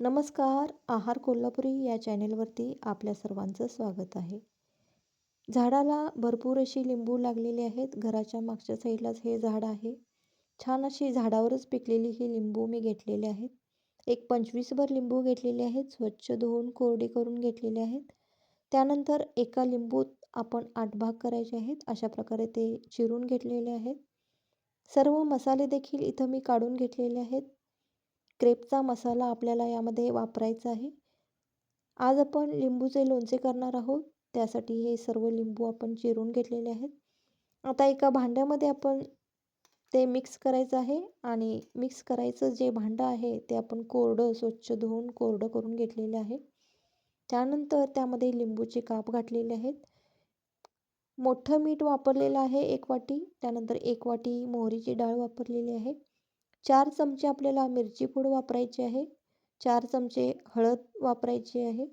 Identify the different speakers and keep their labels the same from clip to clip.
Speaker 1: नमस्कार आहार कोल्हापुरी या चॅनेलवरती आपल्या सर्वांचं स्वागत आहे. झाडाला भरपूर अशी लिंबू लागलेली आहेत. घराच्या मागच्या साईडलाच हे झाड आहे. छान अशी झाडावरच पिकलेली ही लिंबू मी घेतलेली आहेत. एक पंचवीसभर लिंबू घेतलेले आहेत. स्वच्छ धुवून कोरडी करून घेतलेले आहेत. त्यानंतर एका लिंबूत आपण आठ भाग करायचे आहेत. अशा प्रकारे ते चिरून घेतलेले आहेत. सर्व मसाले देखील इथं मी काढून घेतलेले आहेत. क्रेपचा मसाला आपल्याला यामध्ये वापरायचा आहे. आज आपण लिंबूचे लोणचे करणार आहोत. त्यासाठी हे सर्व लिंबू आपण चिरून घेतलेले आहेत. आता एका भांड्यामध्ये आपण ते मिक्स करायचं आहे आणि मिक्स करायचं जे भांडं आहे ते आपण कोरडं स्वच्छ धुवून कोरडं करून घेतलेले आहे. त्यानंतर त्यामध्ये लिंबूचे काप घातलेले आहेत मोठं मीठ वापरलेलं आहे एक वाटी. त्यानंतर एक वाटी मोहरीची डाळ वापरलेली आहे. चार चमचे आपल्याला मिरची पूड वापरायची आहे. चार चमचे हळद वापरायची आहे.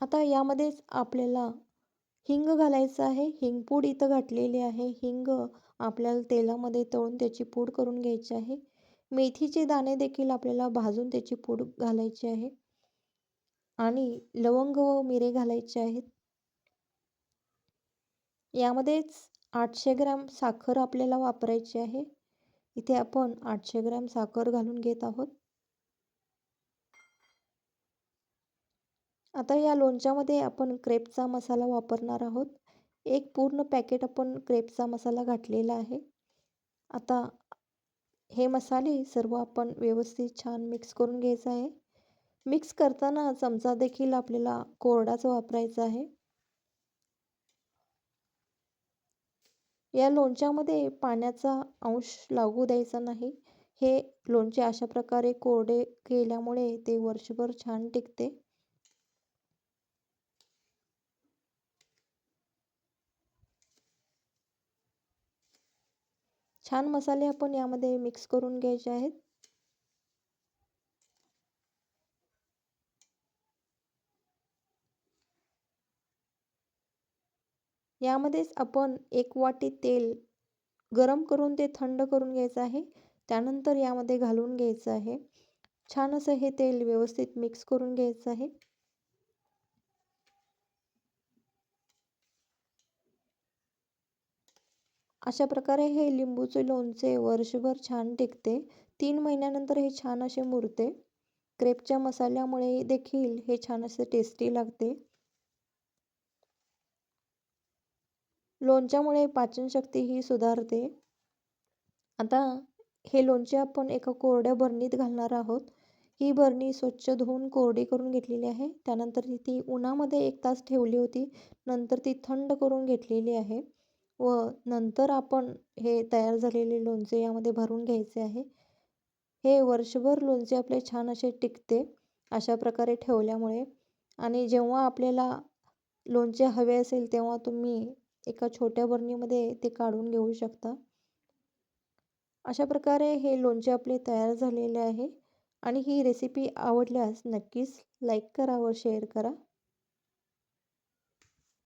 Speaker 1: आता यामध्येच आपल्याला हिंग घालायचं आहे. हिंग पूड इथं घातलेली आहे. हिंग आपल्याला तेलामध्ये तळून त्याची पूड करून घ्यायची आहे. मेथीचे दाणे देखील आपल्याला भाजून त्याची पूड घालायची आहे. आणि लवंग व मिरे घालायचे आहेत. यामध्येच आठशे ग्रॅम साखर आपल्याला वापरायची आहे. इथे आपण आठशे ग्रॅम साखर घालून घेत आहोत. आता या लोणच्यामध्ये आपण क्रेपचा मसाला वापरणार आहोत. एक पूर्ण पॅकेट आपण क्रेपचा मसाला घातलेला आहे. आता हे मसाले सर्व आपण व्यवस्थित छान मिक्स करून घ्यायचं आहे. मिक्स करताना चमचा देखील आपल्याला कोरडाच वापरायचा आहे. या लोणच्यामध्ये पाण्याचा अंश लागू द्यायचा नाही. हे लोणचे अशा प्रकारे कोरडे केल्यामुळे ते वर्षभर छान टिकते. छान मसाले आपण यामध्ये मिक्स करून घ्यायचे आहेत. यामध्येच आपण एक वाटी तेल गरम करून ते थंड करून घ्यायचं आहे. त्यानंतर यामध्ये घालून घ्यायचं आहे. छान असं हे तेल व्यवस्थित मिक्स करून घ्यायचं आहे. अशा प्रकारे हे लिंबूचे लोणचे वर्षभर छान टिकते. तीन महिन्यानंतर हे छान असे मुरते. क्रेपच्या मसाल्यामुळे देखील हे छान असे टेस्टी लागते. लोणच्यामुळे पाचनशक्ती ही सुधारते. आता हे लोणचे आपण एका कोरड्या बरणीत घालणार आहोत. ही बरणी स्वच्छ धुवून कोरडी करून घेतलेली आहे. त्यानंतर ती उन्हामध्ये एक तास ठेवली होती. नंतर ती थंड करून घेतलेली आहे व नंतर आपण हे तयार झालेले लोणचे यामध्ये भरून घ्यायचे आहे. हे वर्षभर लोणचे आपले छान असे टिकते अशा प्रकारे ठेवल्यामुळे. आणि जेव्हा आपल्याला लोणचे हवे असेल तेव्हा तुम्ही एका छोट्या बरणीमध्ये ते काढून घेऊ शकता. अशा प्रकारे हे लोणचे आपले तयार झालेले आहे. आणि ही रेसिपी आवडल्यास नक्कीच लाईक करा व शेअर करा.